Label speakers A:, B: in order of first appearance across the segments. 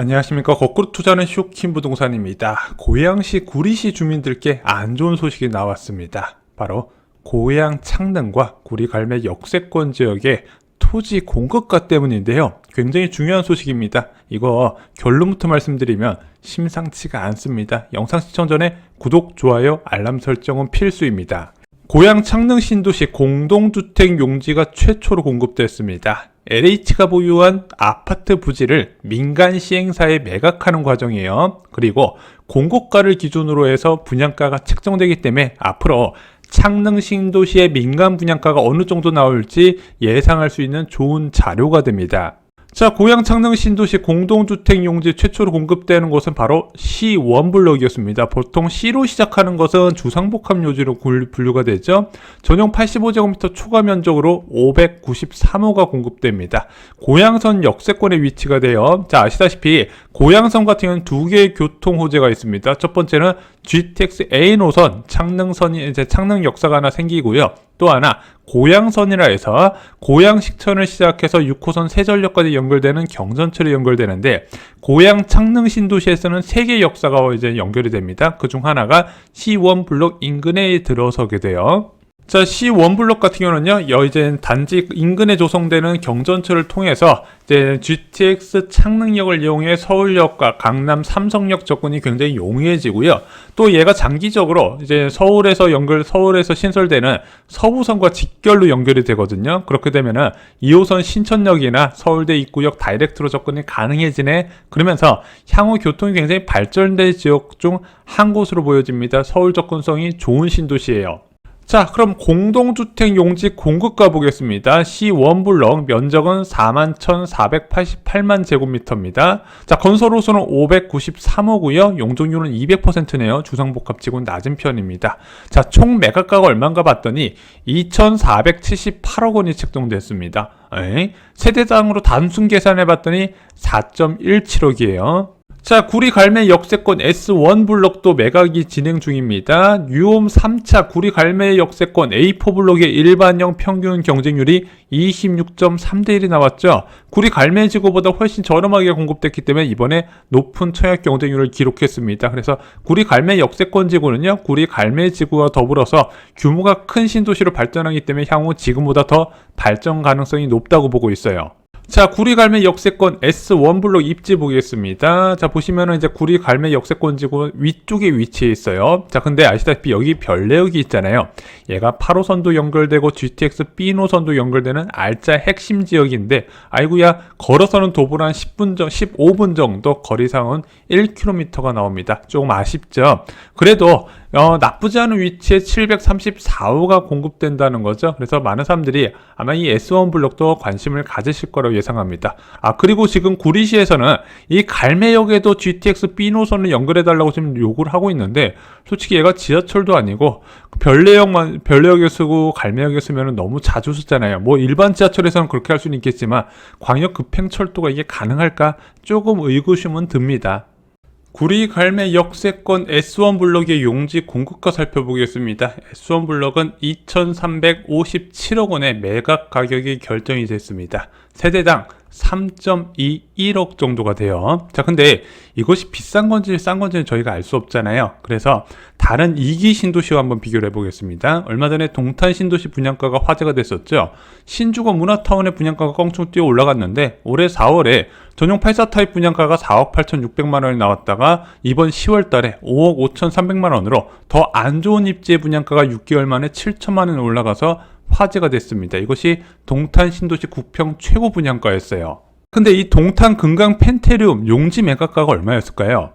A: 안녕하십니까 거꾸로 투자는 쇼킹 부동산입니다. 고양시 구리시 주민들께 안 좋은 소식이 나왔습니다. 바로 고양 창릉과 구리 갈매 역세권 지역의 토지 공급가 때문인데요. 굉장히 중요한 소식입니다. 이거 결론부터 말씀드리면 심상치가 않습니다. 영상 시청 전에 구독, 좋아요, 알람 설정은 필수입니다. 고양 창릉 신도시 공동주택 용지가 최초로 공급됐습니다. LH가 보유한 아파트 부지를 민간 시행사에 매각하는 과정이에요. 그리고 공고가를 기준으로 해서 분양가가 책정되기 때문에 앞으로 창릉 신도시의 민간 분양가가 어느 정도 나올지 예상할 수 있는 좋은 자료가 됩니다. 자, 고양 창릉 신도시 공동주택 용지 최초로 공급되는 곳은 바로 C1 블록이었습니다. 보통 C로 시작하는 것은 주상복합 요지로 굴- 분류가 되죠. 전용 85제곱미터 초과 면적으로 593호가 공급됩니다. 고양선 역세권에 위치가 돼요. 자, 아시다시피 고양선 같은 경우는 두 개의 교통 호재가 있습니다. 첫 번째는 GTX A 노선 창릉선이 이제 창릉 역사가 하나 생기고요. 또 하나 고양선이라 해서 고양식천을 시작해서 6호선 세전역까지 연결되는 경전철이 연결되는데 고양 창릉 신도시에서는 세 개의 역사가 이제 연결이 됩니다. 그 중 하나가 C1 블록 인근에 들어서게 돼요. 자, C1 블록 같은 경우는요, 여 이제 단지 인근에 조성되는 경전철을 통해서 이제 GTX 창릉역을 이용해 서울역과 강남 삼성역 접근이 굉장히 용이해지고요. 또 얘가 장기적으로 이제 서울에서 연결, 서울에서 신설되는 서부선과 직결로 연결이 되거든요. 그렇게 되면은 2호선 신천역이나 서울대 입구역 다이렉트로 접근이 가능해지네. 그러면서 향후 교통이 굉장히 발전된 지역 중 한 곳으로 보여집니다. 서울 접근성이 좋은 신도시예요. 자, 그럼 공동주택 용지 공급가 보겠습니다. C1 블럭 면적은 41,488만 제곱미터입니다. 자, 건설 호수는 593호고요. 용적률은 200%네요. 주상복합치고는 낮은 편입니다. 자, 총 매각가가 얼마인가 봤더니 2,478억 원이 책정됐습니다. 에이, 세대당으로 단순 계산해 봤더니 4.17억이에요. 자, 구리 갈매 역세권 S1 블록도 매각이 진행 중입니다. 뉴홈 3차 구리 갈매 역세권 A4 블록의 일반형 평균 경쟁률이 26.3대 1이 나왔죠. 구리 갈매 지구보다 훨씬 저렴하게 공급됐기 때문에 이번에 높은 청약 경쟁률을 기록했습니다. 그래서 구리 갈매 역세권 지구는요, 구리 갈매 지구와 더불어서 규모가 큰 신도시로 발전하기 때문에 향후 지금보다 더 발전 가능성이 높다고 보고 있어요. 자, 구리 갈매 역세권 S1 블록 입지 보겠습니다. 자, 보시면은 이제 구리 갈매 역세권 지구 위쪽에 위치해 있어요. 자, 근데 아시다시피 여기 별내역이 있잖아요. 얘가 8호선도 연결되고 GTX B 노선도 연결되는 알짜 핵심 지역인데, 아이고야, 걸어서는 도보로 한 10분 정, 15분 정도 거리상은 1km가 나옵니다. 조금 아쉽죠? 그래도 어, 나쁘지 않은 위치에 734호가 공급된다는 거죠. 그래서 많은 사람들이 아마 이 S1 블록도 관심을 가지실 거라고 예상합니다. 아, 그리고 지금 구리시에서는 이 갈매역에도 GTX B 노선을 연결해달라고 지금 요구를 하고 있는데, 솔직히 얘가 지하철도 아니고, 별내역만, 별내역에 쓰고 갈매역에 쓰면 너무 자주 쓰잖아요. 뭐 일반 지하철에서는 그렇게 할 수는 있겠지만, 광역 급행철도가 이게 가능할까? 조금 의구심은 듭니다. 구리 갈매 역세권 S1 블럭의 용지 공급가 살펴보겠습니다. S1 블럭은 2,357억 원의 매각 가격이 결정이 됐습니다. 세대당 3.21억 정도가 돼요. 자, 근데 이것이 비싼 건지 싼 건지는 저희가 알 수 없잖아요. 그래서 다른 2기 신도시와 한번 비교를 해보겠습니다. 얼마 전에 동탄 신도시 분양가가 화제가 됐었죠. 신주거 문화타운의 분양가가 껑충 뛰어 올라갔는데 올해 4월에 전용 84 타입 분양가가 4억 8,600만 원이 나왔다가 이번 10월 달에 5억 5,300만 원으로 더 안 좋은 입지의 분양가가 6개월 만에 7천만 원이 올라가서 화제가 됐습니다. 이것이 동탄 신도시 국평 최고 분양가였어요. 근데 이 동탄 금강 펜테리움 용지 매각가가 얼마였을까요?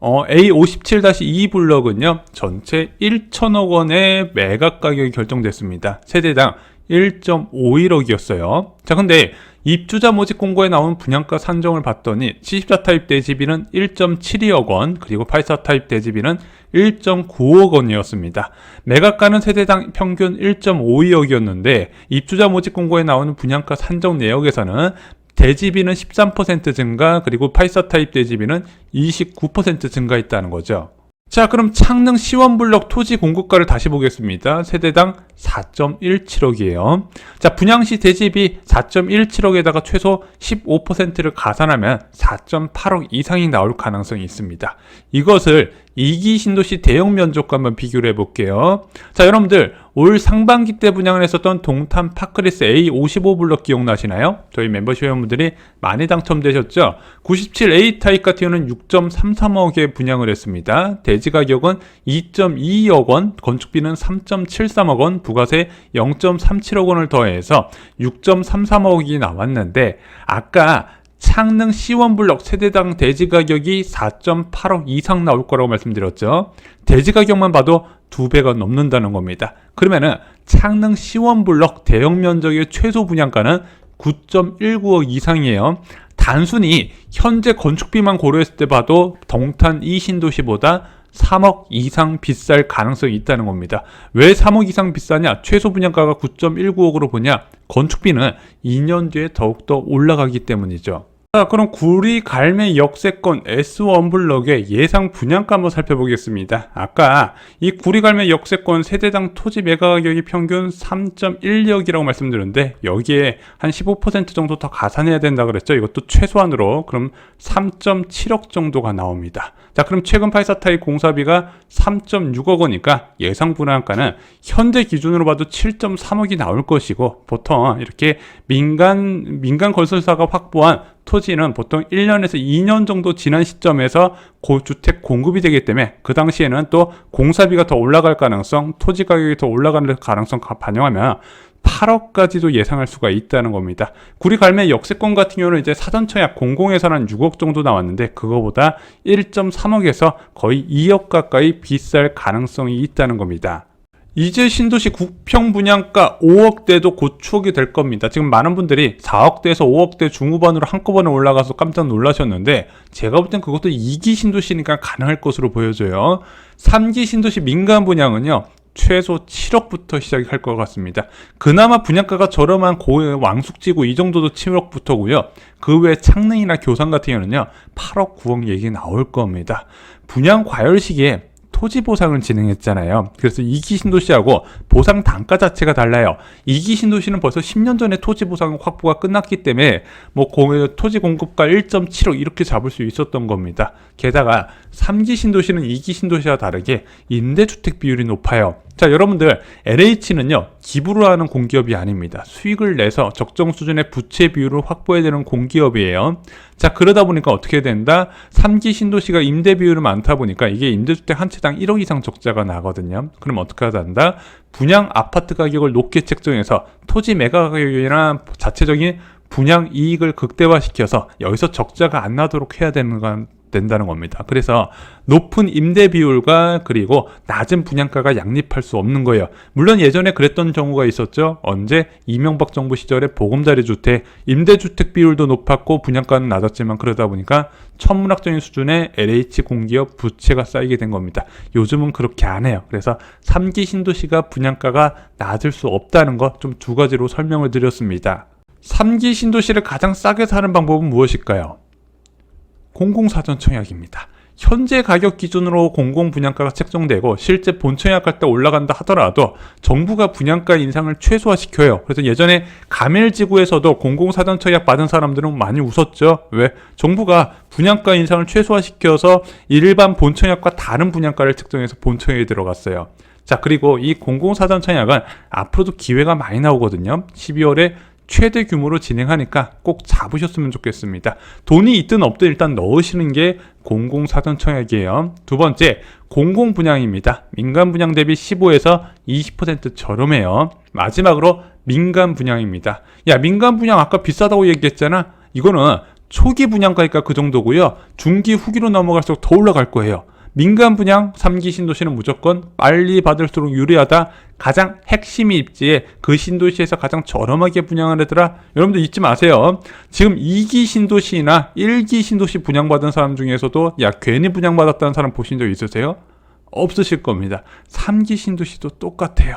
A: 어, A57-2 블럭은요, 전체 1천억 원의 매각 가격이 결정됐습니다. 세대당 1.51억이었어요. 자, 근데 입주자 모집 공고에 나온 분양가 산정을 봤더니 74 타입 대지비는 1.72억 원, 그리고 84 타입 대지비는 1.9억 원이었습니다. 매각가는 세대당 평균 1.52억이었는데 입주자 모집 공고에 나오는 분양가 산정 내역에서는 대지비는 13% 증가, 그리고 84 타입 대지비는 29% 증가했다는 거죠. 자, 그럼 창릉 시원블럭 토지 공급가를 다시 보겠습니다. 세대당 4.17억이에요. 자, 분양시 대지비 4.17억에다가 최소 15%를 가산하면 4.8억 이상이 나올 가능성이 있습니다. 이것을 이기 신도시 대형 면적과 한번 비교를 해볼게요. 자, 여러분들 올 상반기 때 분양을 했었던 동탄 파크리스 A 55블럭 기억나시나요? 저희 멤버십 회원분들이 많이 당첨되셨죠? 97A 타입 같은 경우는 6.33억에 분양을 했습니다. 대지 가격은 2.22억 원, 건축비는 3.73억 원, 부가세 0.37억 원을 더해서 6.33억이 나왔는데 아까 창릉 C1 블럭 세대당 대지 가격이 4.8억 이상 나올 거라고 말씀드렸죠. 대지 가격만 봐도 두 배가 넘는다는 겁니다. 그러면은 창릉 C1 블럭 대형 면적의 최소 분양가는 9.19억 이상이에요. 단순히 현재 건축비만 고려했을 때 봐도 동탄 이 신도시보다 3억 이상 비쌀 가능성이 있다는 겁니다. 왜 3억 이상 비싸냐? 최소 분양가가 9.19억으로 보냐? 건축비는 2년 뒤에 더욱더 올라가기 때문이죠. 자, 그럼 구리 갈매 역세권 S1 블럭의 예상 분양가 한번 살펴보겠습니다. 아까 이 구리 갈매 역세권 세대당 토지 매각 가격이 평균 3.1억이라고 말씀드렸는데 여기에 한 15% 정도 더 가산해야 된다 그랬죠. 이것도 최소한으로 그럼 3.7억 정도가 나옵니다. 자, 그럼 최근 84타입 공사비가 3.6억 원이니까 예상 분양가는 현재 기준으로 봐도 7.3억이 나올 것이고 보통 이렇게 민간 민간 건설사가 확보한 토지는 보통 1년에서 2년 정도 지난 시점에서 고주택 공급이 되기 때문에 그 당시에는 또 공사비가 더 올라갈 가능성, 토지 가격이 더 올라가는 가능성 반영하면 8억까지도 예상할 수가 있다는 겁니다. 구리 갈매 역세권 같은 경우는 이제 사전청약 공공에서는 한 6억 정도 나왔는데 그거보다 1.3억에서 거의 2억 가까이 비쌀 가능성이 있다는 겁니다. 이제 신도시 국평 분양가 5억대도 곧 추억이 될 겁니다. 지금 많은 분들이 4억대에서 5억대 중후반으로 한꺼번에 올라가서 깜짝 놀라셨는데 제가 볼 땐 그것도 2기 신도시니까 가능할 것으로 보여져요. 3기 신도시 민간 분양은요. 최소 7억부터 시작할 것 같습니다. 그나마 분양가가 저렴한 고 왕숙지구 이 정도도 7억부터고요. 그 외 창릉이나 교산 같은 경우는요. 8억, 9억 얘기 나올 겁니다. 분양 과열 시기에 토지 보상을 진행했잖아요. 그래서 이기 신도시하고 보상 단가 자체가 달라요. 이기 신도시는 벌써 10년 전에 토지 보상 확보가 끝났기 때문에 뭐 토지 공급가 1.7억 이렇게 잡을 수 있었던 겁니다. 게다가 3기 신도시는 2기 신도시와 다르게 임대주택 비율이 높아요. 자, 여러분들 LH는요. 기부를 하는 공기업이 아닙니다. 수익을 내서 적정 수준의 부채 비율을 확보해야 되는 공기업이에요. 자, 그러다 보니까 어떻게 된다? 3기 신도시가 임대 비율이 많다 보니까 이게 임대주택 한 채당 1억 이상 적자가 나거든요. 그럼 어떻게 한다? 분양 아파트 가격을 높게 책정해서 토지 매각 가격이나 자체적인 분양 이익을 극대화시켜서 여기서 적자가 안 나도록 해야 되는 건 된다는 겁니다. 그래서 높은 임대 비율과 그리고 낮은 분양가가 양립할 수 없는 거예요. 물론 예전에 그랬던 경우가 있었죠. 언제 이명박 정부 시절에 보금자리 주택 임대 주택 비율도 높았고 분양가는 낮았지만 그러다 보니까 천문학적인 수준의 LH 공기업 부채가 쌓이게 된 겁니다. 요즘은 그렇게 안 해요. 그래서 3기 신도시가 분양가가 낮을 수 없다는 것 좀 두 가지로 설명을 드렸습니다. 3기 신도시를 가장 싸게 사는 방법은 무엇일까요? 공공사전 청약입니다. 현재 가격 기준으로 공공 분양가가 책정되고 실제 본 청약할 때 올라간다 하더라도 정부가 분양가 인상을 최소화시켜요. 그래서 예전에 가멜지구에서도 공공사전 청약 받은 사람들은 많이 웃었죠. 왜? 정부가 분양가 인상을 최소화시켜서 일반 본 청약과 다른 분양가를 책정해서 본 청약에 들어갔어요. 자, 그리고 이 공공사전 청약은 앞으로도 기회가 많이 나오거든요. 12월에 최대 규모로 진행하니까 꼭 잡으셨으면 좋겠습니다. 돈이 있든 없든 일단 넣으시는 게 공공사전 청약이에요. 두 번째, 공공 분양입니다. 민간 분양 대비 15에서 20% 저렴해요. 마지막으로 민간 분양입니다. 야, 민간 분양 아까 비싸다고 얘기했잖아. 이거는 초기 분양가니까 그 정도고요. 중기 후기로 넘어갈수록 더 올라갈 거예요. 민간 분양 3기 신도시는 무조건 빨리 받을수록 유리하다. 가장 핵심이 입지에 그 신도시에서 가장 저렴하게 분양을 하더라. 여러분들 잊지 마세요. 지금 2기 신도시나 1기 신도시 분양받은 사람 중에서도 야 괜히 분양받았다는 사람 보신 적 있으세요? 없으실 겁니다. 3기 신도시도 똑같아요.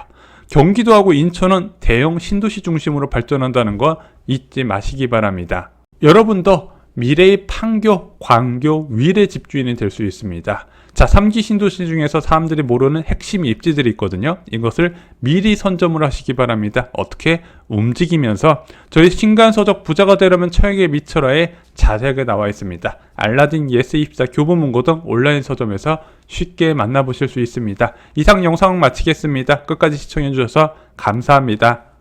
A: 경기도하고 인천은 대형 신도시 중심으로 발전한다는 거 잊지 마시기 바랍니다. 여러분도 미래의 판교, 광교, 위례 집주인이 될 수 있습니다. 자, 3기 신도시 중에서 사람들이 모르는 핵심 입지들이 있거든요. 이것을 미리 선점을 하시기 바랍니다. 어떻게 움직이면서 저희 신간서적 부자가 되려면 처에게 미쳐라에 자세하게 나와 있습니다. 알라딘 예스24 교보문고 등 온라인 서점에서 쉽게 만나보실 수 있습니다. 이상 영상 마치겠습니다. 끝까지 시청해주셔서 감사합니다.